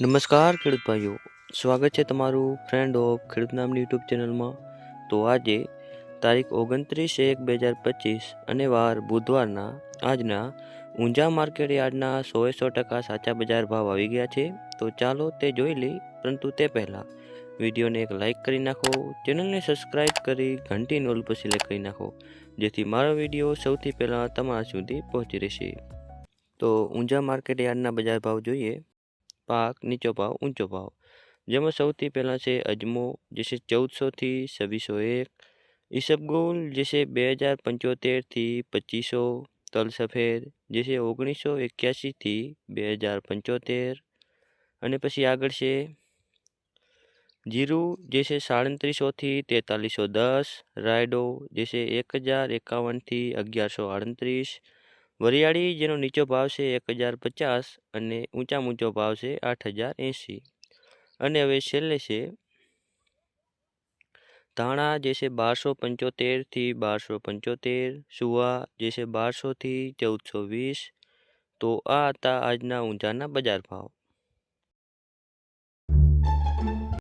નમસ્કાર, ખેડૂત ભાઈઓ. સ્વાગત છે તમારું ફ્રેન્ડ ઓફ ખેડૂત નામની યુટ્યુબ ચેનલમાં તો આજે તારીખ ઓગણત્રીસ એક બે હજાર પચીસ અને વાર બુધવારના આજના ઊંઝા માર્કેટ યાર્ડના સોએ સો ટકા સાચા બજાર ભાવ આવી ગયા છે. તો ચાલો તે જોઈ લઈ પરંતુ તે પહેલાં વિડીયોને એક લાઇક કરી નાખો ચેનલને સબસ્ક્રાઈબ કરી ઘંટી નોલ પર સિલેક્ટ કરી નાખો, જેથી મારો વીડિયો સૌથી પહેલાં તમારા સુધી પહોંચી રહેશે. તો ઊંઝા માર્કેટ યાર્ડના બજાર ભાવ જોઈએ. પાક, નીચો ભાવ, ઊંચો ભાવ. જેમાં સૌથી પહેલાં છે અજમો, જે છે ચૌદસોથી છવ્વીસો એક. ઈસબગુલ જે છે બે હજાર પંચોતેરથી પચીસો. તલ સફેદ, જે છે ઓગણીસો એક્યાસીથી બે હજાર પંચોતેર. અને પછી આગળ છે જીરું, જે છે સાડત્રીસોથી તેતાલીસો દસ. રાયડો, જે છે એક હજાર એકાવનથી અગિયારસો આડત્રીસ. વરિયાળી, જેનો નીચો ભાવ છે એક હજાર પચાસ અને ઊંચા ઊંચો ભાવ છે આઠ હજાર એંસી અને હવે છેલ્લે છે, ધાણા જે છે બારસો પંચોતેરથી બારસો પંચોતેર, સુવા જે છે બારસોથી ચૌદસો વીસ. તો આ હતા આજના ઊંઝાના બજાર ભાવ.